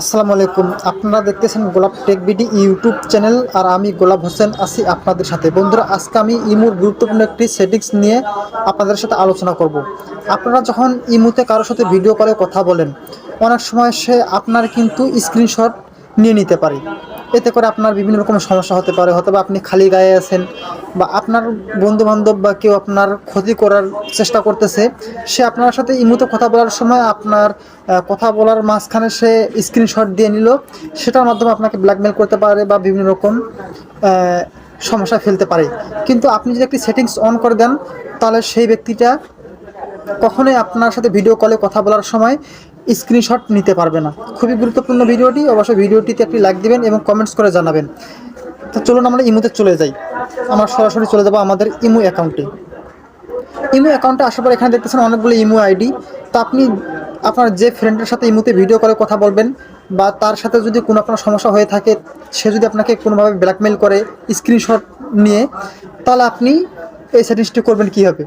আসসালামু আলাইকুম। আপনারা দেখতেছেন Golap tech BD YouTube channel আর আমি গোলাপ হোসেন আছি আপনাদের সাথে। বন্ধুরা, আজকে আমি ইমুর গুরুত্বপূর্ণ একটি সেটিংস নিয়ে আপনাদের সাথে আলোচনা করব। আপনারা যখন ইমুতে কারোর সাথে ভিডিও কলে কথা বলেন, অনেক সময় সে আপনার কিন্তু স্ক্রিনশট নিয়ে নিতে পারে। এতে করে আপনার বিভিন্ন রকম সমস্যা হতে পারে হয়তো আপনি খালি গায়ে আছেন বা আপনার বন্ধু বান্ধব বা কেউ আপনার ক্ষতি করার চেষ্টা করতেছে, সে আপনার সাথে ইমুতে কথা বলার সময় আপনার কথা বলার মাঝখানে সে স্ক্রিনশট দিয়ে নিল, সেটার মাধ্যমে আপনাকে ব্ল্যাকমেল করতে পারে বা বিভিন্ন রকম সমস্যা ফেলতে পারে। কিন্তু আপনি যদি একটি সেটিংস অন করে দেন, তাহলে সেই ব্যক্তিটা কখনোই আপনার সাথে ভিডিও কলে কথা বলার সময় স্ক্রিনশট নিতে পারবে না। খুবই গুরুত্বপূর্ণ ভিডিওটি, অবশ্যই ভিডিওটিতে একটি লাইক দেবেন এবং কমেন্টস করে জানাবেন। তো চলুন আমরা ইমুতে চলে যাই। আমরা সরাসরি চলে যাব আমাদের ইমু অ্যাকাউন্টে ইমো অ্যাকাউন্টে আসার পর এখানে দেখতেছেন অনেকগুলো ইমো আইডি। তো আপনি, আপনার যে ফ্রেন্ডের সাথে ইমোতে ভিডিও করে কথা বলবেন বা তার সাথে যদি কোনো আপনার সমস্যা হয়ে থাকে, সে যদি আপনাকে কোনোভাবে ব্ল্যাকমেল করে স্ক্রিনশট নিয়ে, তাহলে আপনি এই সেটিংসটি করবেন কীভাবে?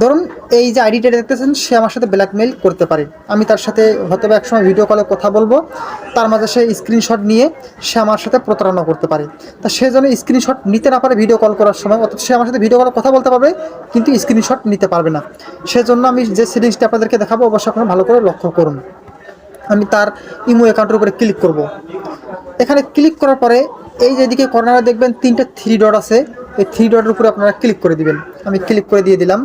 ধরুন, এই যে আইডিটা দেখতেছেন, সে আমার সাথে ব্ল্যাকমেল করতে পারে। আমি তার সাথে হয়তো বা একসময় ভিডিও কলে কথা বলব। তার মাঝে সে স্ক্রিনশট নিয়ে সে আমার সাথে প্রতারণা করতে পারে। তা সে যেন স্ক্রিনশট নিতে না পারে ভিডিও কল করার সময় অর্থাৎ সে আমার সাথে ভিডিও কলে কথা বলতে পারবে, কিন্তু স্ক্রিনশট নিতে পারবে না। সেজন্য আমি যে সেটিংসটা আপনাদেরকে দেখাবো, অবশ্যই আপনারা ভালো করে লক্ষ্য করুন। আমি তার ইমো অ্যাকাউন্টের উপরে ক্লিক করব। এখানে ক্লিক করার পরে, এই যেদিকে কর্নারে দেখবেন তিনটে থ্রি ডট আছে। এই থ্রি ডটের উপরে আপনারা ক্লিক করে দিবেন। আমি ক্লিক করে দিয়ে দিলাম।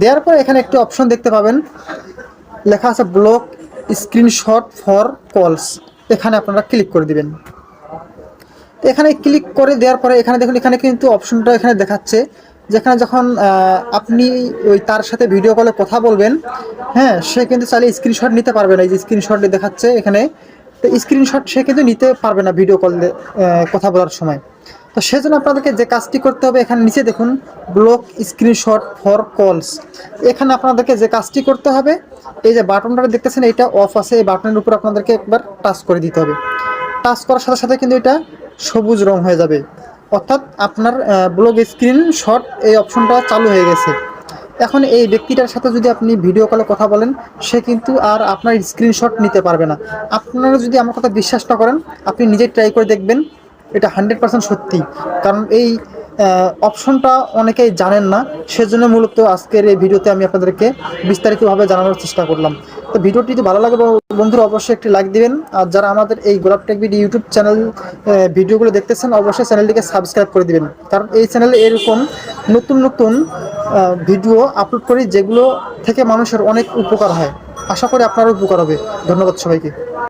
দেওয়ার পরে এখানে একটি অপশন দেখতে পাবেন। লেখা আছে ব্লক স্ক্রিনশট ফর কলস এখানে আপনারা ক্লিক করে দিবেন। এখানে ক্লিক করে দেওয়ার পরে এখানে দেখুন, এখানে কিন্তু অপশনটা এখানে দেখাচ্ছে। যেখানে যখন আপনি ওই তার সাথে ভিডিও কলে কথা বলবেন হ্যাঁ সে কিন্তু চাইলে স্ক্রিনশট নিতে পারবে না। এই যে স্ক্রিনশট দেখাচ্ছে এখানে। তো স্ক্রিনশট সে কিন্তু নিতে পারবে না ভিডিও কল কথা বলার সময়। তো সেজন্য আপনাদেরকে যে কাজটি করতে হবে, এখানে নিচে দেখুন ব্লক স্ক্রিনশট ফর কলস এখানে আপনাদেরকে যে কাজটি করতে হবে, এই যে বাটনটা দেখতেছেন, এটা অফ আছে, এই বাটনের উপর আপনাদেরকে একবার টাচ করে দিতে হবে। টাচ করার সাথে সাথে কিন্তু এটা সবুজ রং হয়ে যাবে। অর্থাৎ আপনার ব্লগ স্ক্রিনশট এই অপশনটা চালু হয়ে গেছে। এখন এই ব্যক্তিটার সাথে যদি আপনি ভিডিও কলে কথা বলেন, সে কিন্তু আর আপনার স্ক্রিনশট নিতে পারবে না। আপনারা যদি আমার কথা বিশ্বাস না করেন, আপনি নিজে ট্রাই করে দেখবেন এটা হান্ড্রেড পার্সেন্ট সত্যি। কারণ এই অপশনটা অনেকেই জানেন না, সেজন্য মূলত আজকের এই ভিডিওতে আমি আপনাদেরকে বিস্তারিতভাবে জানানোর চেষ্টা করলাম। তো ভিডিওটি যদি ভালো লাগে বন্ধুরা অবশ্যই একটি লাইক দিবেন। আর যারা আমাদের এই গোলাপ টেক ভিডিও ইউটিউব চ্যানেল ভিডিওগুলো দেখতেছেন, অবশ্যই চ্যানেলটিকে সাবস্ক্রাইব করে দিবেন। কারণ এই চ্যানেলে এরকম নতুন নতুন ভিডিও আপলোড করি, যেগুলো থেকে মানুষের অনেক উপকার হয়। আশা করি আপনারও উপকার হবে। ধন্যবাদ সবাইকে।